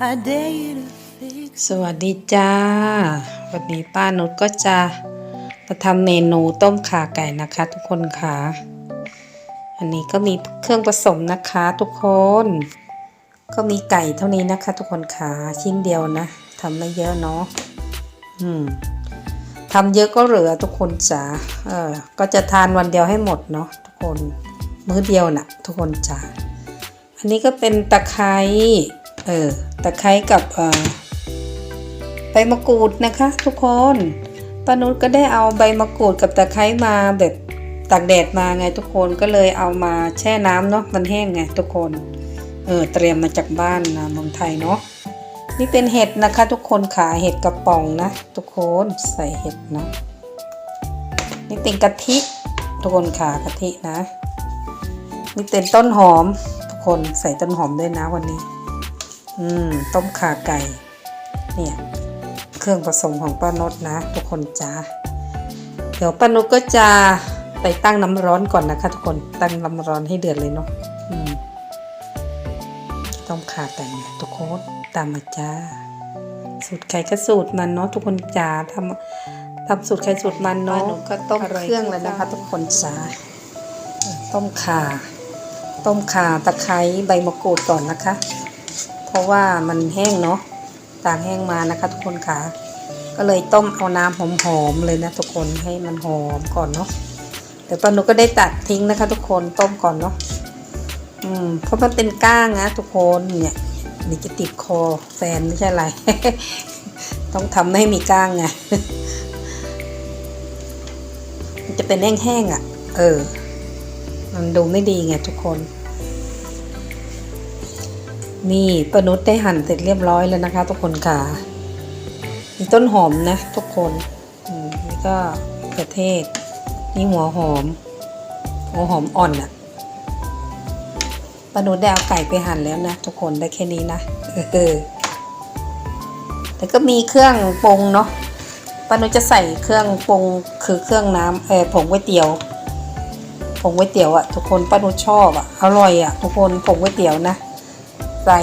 สวัสดีจ้า วันนี้ป้านุชก็จะมาทำเมนูต้มข่าไก่นะคะ ทุกคนค่ะ อันนี้ก็มีเครื่องผสมนะคะทุกคน ก็มีไก่เท่านี้นะคะ ทุกคนค่ะชิ้นเดียวนะทำไม่เยอะเนาะอืมทำเยอะก็เหลือทุกคนจ้าเออ ก็จะทานวันเดียวให้หมดเนาะทุกคน มื้อเดียวน่ะ ทุกคนจ้าอันนี้ก็เป็นตะไคร้ เออตะไคร้กับใบมะกรูดนะคะ ทุกคนป้านุชก็ได้เอาใบมะกรูดกับตะไคร้มาแบบตากแดดมาไงทุกคนก็เลยเอามาแช่น้ำเนาะมันแห้งไงทุกคนเออเตรียมมาจากบ้านนะเมืองไทยเนาะนี่เป็นเห็ดนะคะ ทุกคนขาเห็ดกระป๋องนะ ทุกคนใส่เห็ดนะนี่เป็นกะทิทุกคนขากะทินะนี่เป็นต้นหอม ทุกคนใส่ต้นหอมด้วยนะวันนี้ อืม ต้มขาไก่ เนี่ย เครื่องผสมของป้านดนะ ทุกคนจ้าเดี๋ยวป้านดก็จะไปตั้งน้ำร้อนก่อนนะคะ ทุกคน ตั้งน้ำร้อนให้เดือดเลยเนาะอืมต้มขาไก่เนี่ยทุกคนตามมาจ้า สูตรไข่ก็สูตรมันเนาะทุกคนจ้าทำทำสูตรไข่สูตรมันเนาะก็ต้มเครื่องแล้วนะคะ ทุกคนจ้า ต้มข่าต้มข่าตะไคร้ใบมะกรูดก่อนนะคะ เพราะว่ามันแห้งเนาะตากแห้งมานะคะ ทุกคนค่ะ ก็เลยต้มเอาน้ำหอมๆเลยนะทุกคนให้มันหอมก่อนเนาะเดี๋ยวปานุก็ได้ตัดทิ้งนะคะ ทุกคนต้มก่อนเนาะอืมเพราะมันเป็นก้างนะทุกคนเนี่ยนี่จะติดคอแฟนไม่ใช่อะไร ต้องทำให้มีก้างไงมันจะเป็นแห้งๆอะ เออ มันดูไม่ดีไงทุกคน นี่ปนุษได้หั่นเสร็จเรียบร้อยแล้วนะคะ ทุกคนค่ะมีต้นหอมนะ ทุกคนนี่ก็กระเทศ นี่หัวหอม หัวหอมอ่อนอะ่ะปานุษได้เอาไก่ไปหั่นแล้วนะ ทุกคนได้แค่นี้นะเออแต่ก็มีเครื่องปรุงเนาะปานุษจะใส่เครื่องปรุงคือเครื่องน้ำเออผงก๋วยเตี๋ยว ผงก๋วยเตี๋ยวอะ่ะทุกคนปานุษชอบอะ่ะอร่อยอะ่ะทุกคนผงก๋วยเตี๋ยวนะ ส่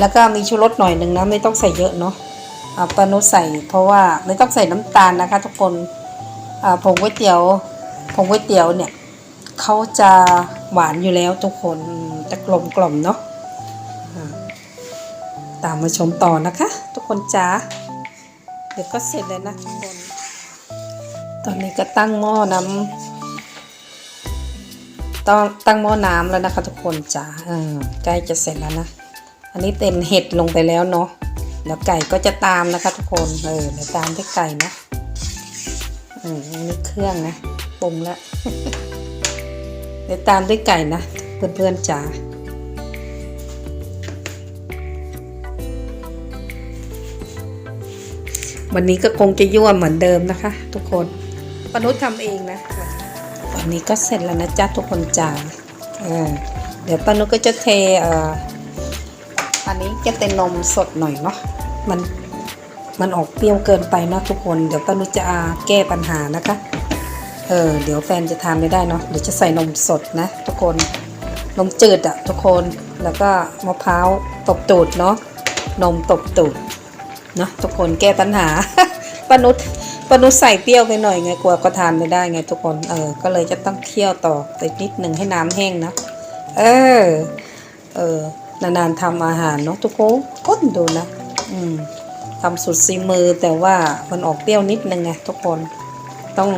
แล้วก็มีชูรสหน่อยหนึ่งนะไม่ต้องใส่เยอะเนาะอ่าปานุใส่เพราะว่าไม่ต้องใส่น้ำตาลนะคะ ทุกคนผงก๋วยเตี๋ยวผงก๋วยเตี๋ยวเนี่ยเขาจะหวานอยู่แล้วทุกคนจะกลมกล่อมเนาะตามมาชมต่อนะคะ ทุกคนจ้าเดี๋ยวก็เสร็จเลยนะทุกคน ตอนนี้ก็ตั้งหม้อน้ำต้องตั้งหม้อน้ำแล้วนะคะ ทุกคนจ้าใกล้จะเสร็จแล้วนะ นนี้เต็มเห็ดลงไปแล้วเนาะเดี๋ยวไก่ก็จะตามนะคะทุกคนเออเดี๋ยวตามด้วยไก่นะอืมอันนี้เครื่องนะปรุงแล้วเดี๋ยวตามด้วยไก่นะเพื่อนๆจ้าวันนี้ก็คงจะยั่วเหมือนเดิมนะคะ ทุกคนปนุษทำเองนะตอนนี้ก็เสร็จแล้วนะจ๊ะทุกคนจ้าเเดี๋ยวปนุกก็จะเทเอ่อ อันนี้จะเป็นนมสดหน่อยเนาะมันมันออกเปรี้ยวเกินไปนะทุกคนเดี๋ยวป้านุจะาแก้ปัญหานะคะ เออเดี๋ยวแฟนจะทานไม่ได้เนาะเดี๋ยวจะใส่นมสดนะ ทุกคนนมจืดอะทุกคนแล้วก็มะพร้าวตบตูดเนาะนมตบตูดเนาะทุกคนแก้ปัญหาป้านุป้านุใส่เปรี้ยวไปหน่อยไงกลัวก็ทานไม่ได้ไงทุกคนเออก็เลยจะต้องเคี่ยวต่อไปนิดหนึ่งให้น้ำแห้งนะเออเออ นานๆทำอาหารเนาะทุกคนก้นดูนะ อืมทำสุดซีมือแต่ว่ามันออกเปรี้ยวนิดนึงไงทุกคนต้อง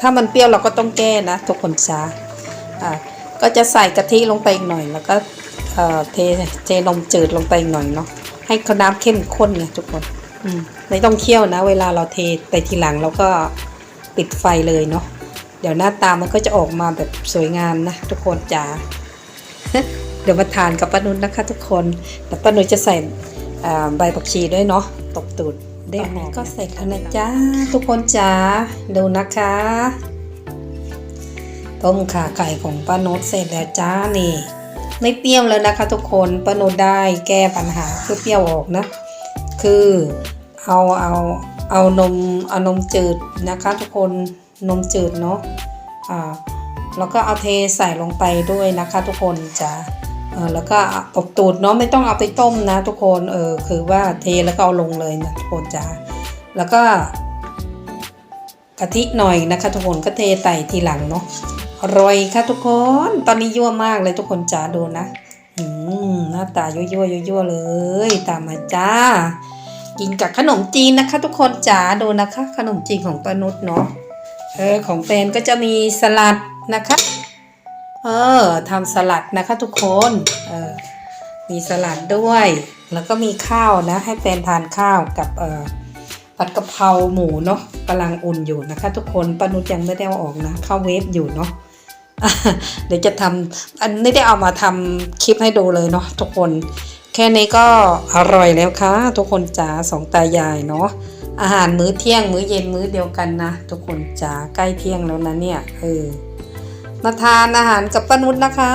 ถ้ามันเปรี้ยวเราก็ต้องแก้นะทุกคนจ้าอ่าก็จะใส่กะทิลงไปอีกหน่อย แล้วก็เอ่อเทเทนมจืดลงไปอีกหน่อยเนาะให้ขน้ำเข้มข้นไงทุกคนอืมไม่ต้องเคี่ยวนะ เวลาเราเทไปทีหลังเราก็ปิดไฟเลยเนาะเดี๋ยวหน้าตามันก็จะออกมาแบบสวยงามนะทุกคนจ๋า เดี๋ยวมาทานกับป้านุชนะคะทุกคน แต่ป้านุชจะใส่ใบผักชีด้วยเนาะตบตูดได้หอมก็เสร็จแล้วนะจ้าทุกคนจ๋าดูนะคะ ต้มขาไก่ของป้านุชเสร็จแล้วจ้านี่ ไม่เปรี้ยวแล้วนะคะ ทุกคนป้านุชได้แก้ปัญหาคือเปรี้ยวออกนะ คือเอาเอาเอานมเอานมจืดนะคะ ทุกคนนมจืดเนาะอ่าแล้วก็เอาเทใส่ลงไปด้วยนะคะ ทุกคนจะ เออแล้วก็อบตูดเนาะไม่ต้องเอาไปต้มนะทุกคนเออคือว่าเทแล้วก็เอาลงเลยนะทุกคนจ้าแล้วก็กะทิหน่อยนะคะทุกคนก็เทใส่ทีหลังเนาะอร่อยค่ะทุกคนตอนนี้ยั่วมากเลยทุกคนจ้าดูนะอืมหน้าตายั่วยั่วๆยั่วๆเลย ตามมาจ้า กินกับขนมจีนนะคะ ทุกคนจ๋าดูนะคะ ขนมจีนของป้านุชเนาะเออของแฟนก็จะมีสลัดนะคะ เออทำสลัดนะคะทุกคนเออมีสลัดด้วย แล้วก็มีข้าวนะ ให้แฟนทานข้าวกับเออผัดกะเพราหมูเนาะกำลังอุ่นอยู่นะคะ ทุกคนปานุยังไม่ได้เอาออกนะเข้าเวฟอยู่เนาะเดี๋ยวจะทำอันนี้ได้เอามาทำคลิปให้ดูเลยเนาะทุกคน แค่นี้ก็อร่อยแล้วค่ะ ทุกคนจ๋าสองตายายเนาะอาหารมื้อเที่ยงมื้อเย็นมื้อเดียวกันนะ ทุกคนจ๋าใกล้เที่ยงแล้วนะเนี่ยเออ มาทานอาหารกับป้านุชนะคะ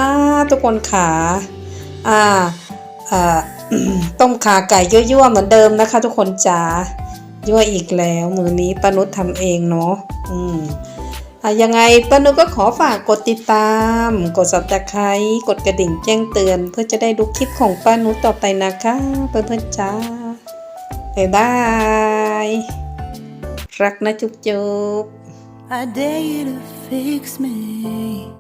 ทุกคนขาอ่าอ่าต้มขาไก่ยั่วๆเหมือนเดิมนะคะ ทุกคนจ๋ายั่วอีกแล้วมือนี้ป้านุชทำเองเนาะอืมอะยังไงป้านุก็ขอฝากกดติดตาม กด subscribe กดกระดิ่งแจ้งเตือน เพื่อจะได้ดูคลิปของป้านุต่อไปนะคะเพื่อนๆจ้าบ๊ายบายรักนะจุ๊บจุ๊บ fix me.